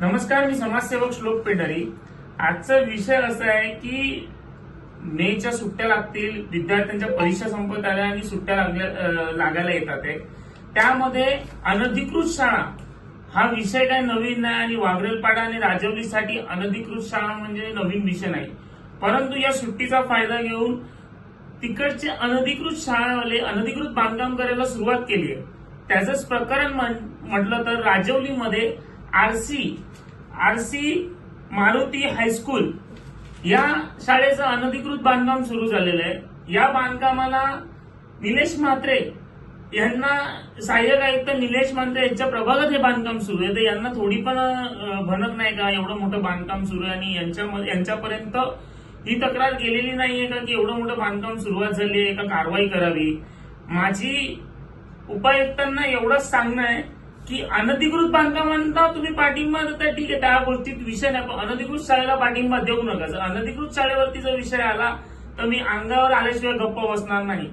नमस्कार मी समाजसेवक श्लोक पेंढारी. आजचा विषय असा आहे की मेच्या सुट्ट्या लागतील विद्यार्थ्यांच्या परीक्षा संपत आल्या आणि सुट्ट्या लागल्या लागायला येतात आहे. त्यामध्ये अनधिकृत शाळा हा विषय काय नवीन नाही आणि वाघरेलपाडा आणि राजवलीसाठी अनधिकृत शाळा म्हणजे नवीन विषय नाही. परंतु या सुट्टीचा फायदा घेऊन तिकडचे अनधिकृत शाळावाले अनधिकृत बांधकाम करायला सुरुवात केली आहे. त्याचंच प्रकरण म्हण- म्हटलं तर राजवलीमध्ये R C R C Maruti high school या शाळेचं अनधिकृत बांधकाम सुरू झालेलं आहे. या बांधकामाला निलेश म्हात्रे यांना सहाय्यक आयुक्त निलेश म्हात्रे यांच्या प्रभागात हे बांधकाम सुरू आहे. तर यांना थोडी पण अं, भनक नाही का? एवढं मोठं बांधकाम सुरू आहे आणि यांच्या यांच्यापर्यंत ही तक्रार गेलेली नाहीये का? की एवढं मोठं बांधकाम सुरुवात झाली आहे का? कारवाई करावी. माझी उपायुक्तांना एवढंच सांगणं आहे की अनधिकृत बांधकामांना तुम्ही पाठिंबा देताय ठीक आहे त्या गोष्टीत विषय नाही. पण अनधिकृत शाळेला पाठिंबा देऊ नका. जर अनधिकृत शाळेवरती जर विषय आला तर मी अंगावर आल्याशिवाय गप्प बसणार नाही.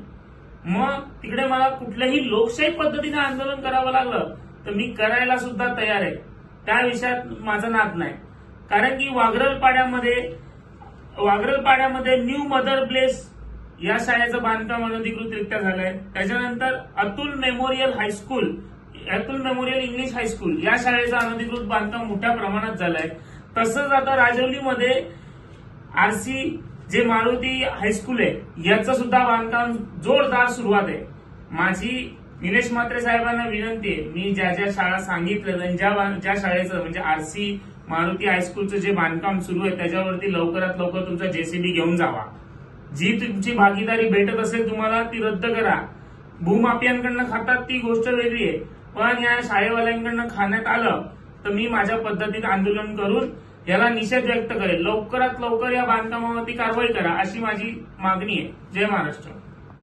मग तिकडे मला कुठल्याही लोकशाही पद्धतीने आंदोलन करावं लागलं तर मी करायला सुद्धा तयार आहे. त्या विषयात माझा नाद नाही. कारण की वाघरल पाड्यामध्ये वाघरल पाड्यामध्ये न्यू मदर प्लेस या शाळेचं बांधकाम अनधिकृतरित्या झालंय. त्याच्यानंतर Atul memorial high school Atul memorial English high school या शाळेचं अनधिकृत बांधकाम मोठ्या प्रमाणात झालंय. तसंच आता राजवलीमध्ये आरसी जे मारुती हायस्कूल आहे याचं सुद्धा बांधकाम जोरदार सुरुवात आहे. माझी निलेश म्हात्रे साहेबांना विनंती आहे मी ज्या ज्या शाळा सांगितल्या आणि ज्या ज्या शाळेचं म्हणजे आरसी मारुती हायस्कूलचं जे बांधकाम सुरू आहे त्याच्यावरती लवकरात लवकर तुमचा जेसीबी घेऊन जावा. जी तुमची भागीदारी भेटत असेल तुम्हाला ती रद्द करा. भूमाफियांकडनं खातात ती गोष्ट वेगळी आहे. पण या शाळेवाल्यांकडनं खाण्यात आलं तर मी माझ्या पद्धतीत आंदोलन करून याला निषेध व्यक्त करेल. लवकरात लवकर या बांधकामावरती कारवाई करा अशी माझी मागणी आहे. जय महाराष्ट्र.